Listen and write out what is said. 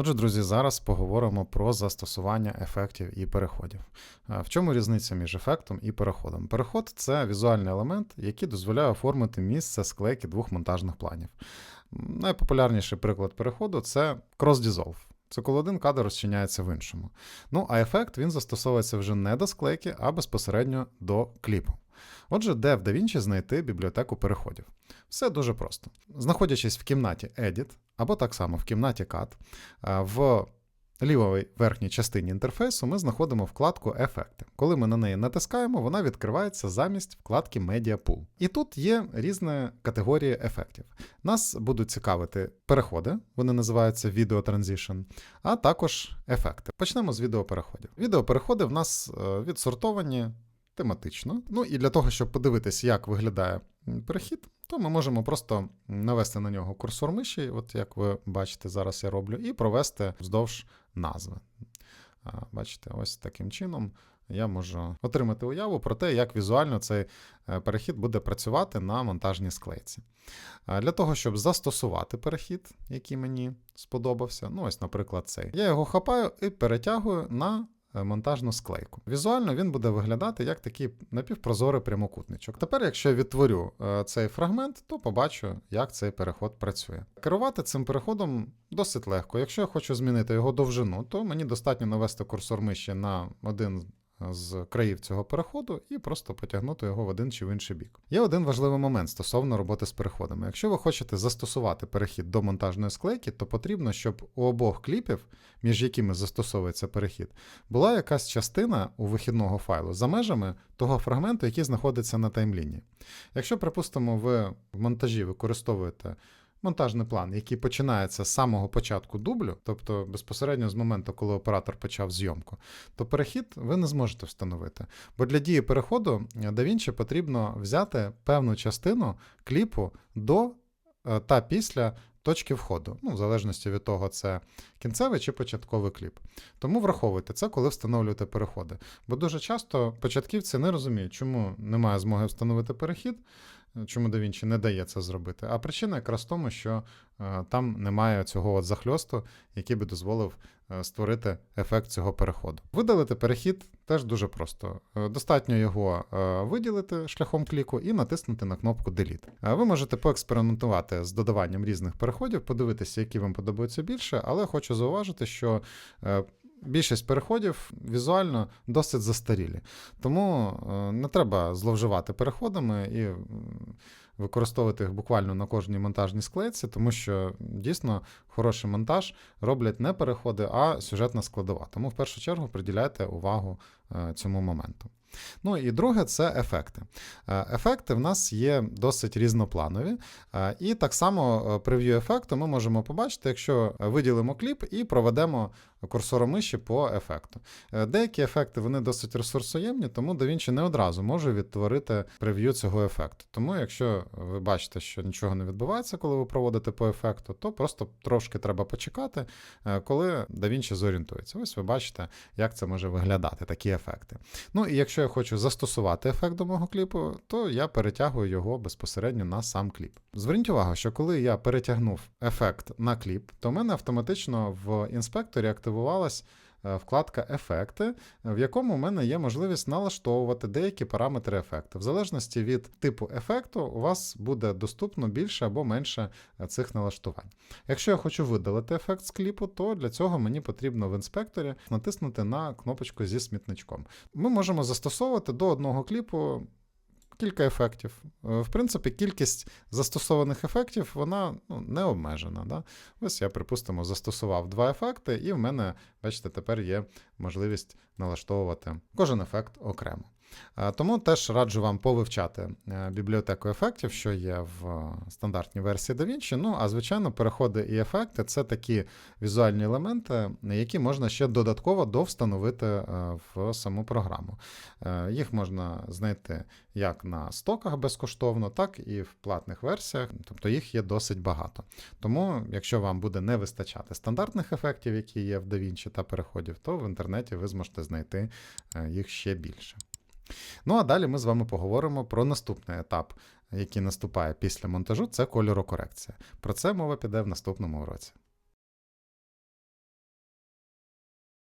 Отже, друзі, зараз поговоримо про застосування ефектів і переходів. Е, В чому різниця між ефектом і переходом? Переход це візуальний елемент, який дозволяє оформити місце склейки двох монтажних планів. Найпопулярніший приклад переходу це cross-dissolve. Це коли один кадр розчиняється в іншому. Ну а ефект він застосовується вже не до склейки, а безпосередньо до кліпу. Отже, де в DaVinci знайти бібліотеку переходів? Все дуже просто. Знаходячись в кімнаті Edit, або так само в кімнаті Cut, в лівій верхній частині інтерфейсу ми знаходимо вкладку Ефекти. Коли ми на неї натискаємо, вона відкривається замість вкладки Media Pool. І тут є різні категорії ефектів. Нас будуть цікавити переходи, вони називаються Video Transition, а також ефекти. Почнемо з відеопереходів. Відеопереходи в нас е, відсортовані тематично. Ну і для того, щоб подивитись, як виглядає перехід, то ми можемо просто навести на нього курсор миші, от як ви бачите, зараз я роблю, і провести вздовж назви. Бачите, ось таким чином я можу отримати уяву про те, як візуально цей е, перехід буде працювати на монтажній склейці. Для того, щоб застосувати перехід, який мені сподобався, ну ось, наприклад, цей, я його хапаю і перетягую на монтажну склейку. Візуально він буде виглядати як такий напівпрозорий прямокутничок. Тепер, якщо я відтворю е, цей фрагмент, то побачу, як цей переход працює. Керувати цим переходом досить легко. Якщо я хочу змінити його довжину, то мені достатньо навести курсор миші на один з країв цього переходу і просто потягнути його в один чи в інший бік. Є один важливий момент стосовно роботи з переходами. Якщо ви хочете застосувати перехід до монтажної склейки, то потрібно, щоб у обох кліпів, між якими застосовується перехід, була якась частина у вихідного файлу за межами того фрагменту, який знаходиться на таймліні. Якщо, припустимо, ви в монтажі використовуєте монтажний план, який починається з самого початку дублю, тобто безпосередньо з моменту, коли оператор почав зйомку, то перехід ви не зможете встановити. Бо для дії переходу DaVinci потрібно взяти певну частину кліпу до е, та після точки входу, ну, в залежності від того, це кінцевий чи початковий кліп. Тому враховуйте це, коли встановлюєте переходи. Бо дуже часто початківці не розуміють, чому немає змоги встановити перехід, чому DaVinci не дає це зробити. А причина якраз в тому, що е, там немає цього от захльосту, який би дозволив е, створити ефект цього переходу. Видалити перехід теж дуже просто. Е, Достатньо його е, виділити шляхом кліку і натиснути на кнопку Delete. Е, Ви можете поекспериментувати з додаванням різних переходів, подивитися, які вам подобаються більше, але хочу зауважити, що. Більшість переходів візуально досить застарілі. Тому е, не треба зловживати переходами і використовувати їх буквально на кожній монтажній склейці, тому що дійсно хороший монтаж роблять не переходи, а сюжетна складова. Тому в першу чергу приділяйте увагу е, цьому моменту. Ну і друге це ефекти. Е, Ефекти в нас є досить різнопланові. І так само прев'ю ефекту ми можемо побачити, якщо виділимо кліп і проведемо курсором миші по ефекту. Е, Деякі ефекти вони досить ресурсоємні, тому DaVinci не одразу може відтворити прев'ю цього ефекту. Тому, якщо ви бачите, що нічого не відбувається, коли ви проводите по ефекту, то просто трошки треба почекати, е, коли DaVinci зорієнтується. Ось ви бачите, як це може виглядати, такі ефекти. Ну і якщо я хочу застосувати ефект до мого кліпу, то я перетягую його безпосередньо на сам кліп. Зверніть увагу, що коли я перетягнув ефект на кліп, то в мене автоматично в інспекторі активувалась е, вкладка Ефекти, в якому в мене є можливість налаштовувати деякі параметри ефекту. В залежності від типу ефекту, у вас буде доступно більше або менше е, цих налаштувань. Якщо я хочу видалити ефект з кліпу, то для цього мені потрібно в інспекторі натиснути на кнопочку зі смітничком. Ми можемо застосовувати до одного кліпу. Кілька ефектів. Е, В принципі, кількість застосованих ефектів вона ну, не обмежена. Да? Ось я, припустимо, застосував два ефекти, і в мене, бачите, тепер є можливість налаштовувати кожен ефект окремо. Е, Тому теж раджу вам повивчати е, бібліотеку ефектів, що є в стандартній версії DaVinci. Ну, а звичайно, переходи і ефекти це такі візуальні елементи, які можна ще додатково довстановити е, в саму програму. Їх можна знайти як на стоках безкоштовно, так і в платних версіях, тобто їх є досить багато. Тому, якщо вам буде не вистачати стандартних ефектів, які є в DaVinci та переходів, то в інтернеті ви зможете знайти їх ще більше. Ну а далі ми з вами поговоримо про наступний етап, який наступає після монтажу, це кольорокорекція. Про це мова піде в наступному уроці.